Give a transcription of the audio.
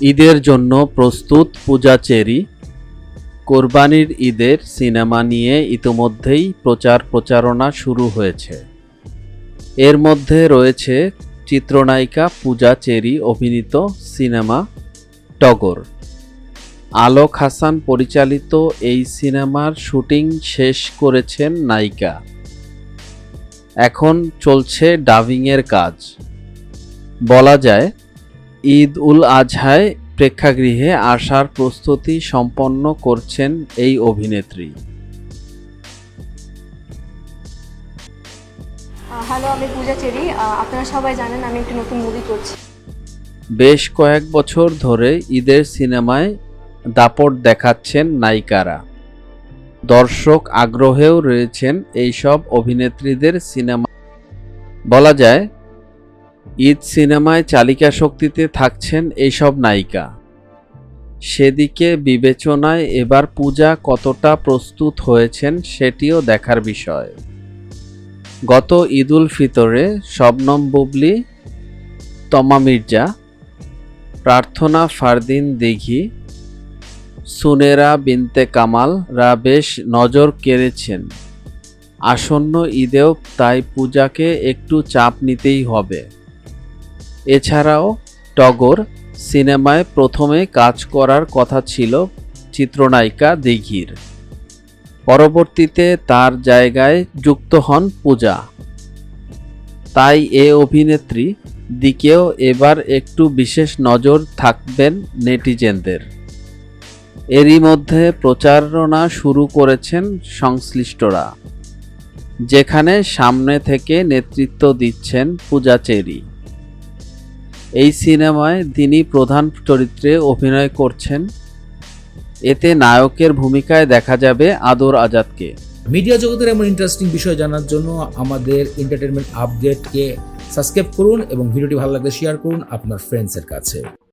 ঈদের জন্য প্রস্তুত পূজা চেরি, কোরবানির ঈদের সিনেমা নিয়ে ইতোমধ্যেই প্রচার প্রচারণা শুরু হয়েছে। এর মধ্যে রয়েছে চিত্রনায়িকা পূজা চেরি অভিনীত সিনেমা টগর। আলোক হাসান পরিচালিত এই সিনেমার শুটিং শেষ করেছেন নায়িকা। এখন চলছে ডাবিংয়ের কাজ। বলা যায় ঈদ উল আজহায় প্রেক্ষাগৃহে আসার প্রস্তুতি সম্পন্ন করছেন এই অভিনেত্রী। হ্যালো আমি পূজা চেরি। আপনারা সবাই জানেন আমি একটি নতুন মুভি করছি। বেশ কয়েক বছর ধরে ঈদের সিনেমায় দাপট দেখাচ্ছেন নায়িকারা। দর্শক আগ্রহেও রয়েছেন এইসব অভিনেত্রীদের সিনেমা। বলা যায় ঈদ সিনেমায় চালিকা শক্তিতে থাকছেন এইসব নায়িকা। সেদিকে বিবেচনায় এবার পূজা কতটা প্রস্তুত হয়েছেন সেটিও দেখার বিষয়। গত ঈদুল ফিতরে শবনম বুবলি, তমা মির্জা, প্রার্থনা ফারদিন দিঘি, সুনেরা বিনতে কামালরা বেশ নজর কেড়েছেন। আসন্ন ঈদেও তাই পূজাকে একটু চাপ নিতেই হবে। এছাড়াও টগর সিনেমায় প্রথমে কাজ করার কথা ছিল চিত্রনায়িকা দিঘির। পরবর্তীতে তার জায়গায় যুক্ত হন পূজা। তাই এ অভিনেত্রী দিকেও এবার একটু বিশেষ নজর থাকবেন নেটিজেনদের। এরই মধ্যে প্রচারণা শুরু করেছেন সংশ্লিষ্টরা, যেখানে সামনে থেকে নেতৃত্ব দিচ্ছেন পূজা চেরি। এই সিনেমায় তিনি প্রধান চরিত্রে অভিনয় করছেন। এতে নায়কের ভূমিকায় দেখা যাবে আদর আজাদকে। মিডিয়া জগতের এমন ইন্টারেস্টিং বিষয় জানার জন্য আমাদের এন্টারটেনমেন্ট আপডেটকে সাবস্ক্রাইব করুন এবং ভিডিওটি ভালো লাগলে শেয়ার করুন আপনার ফ্রেন্ডসের কাছে।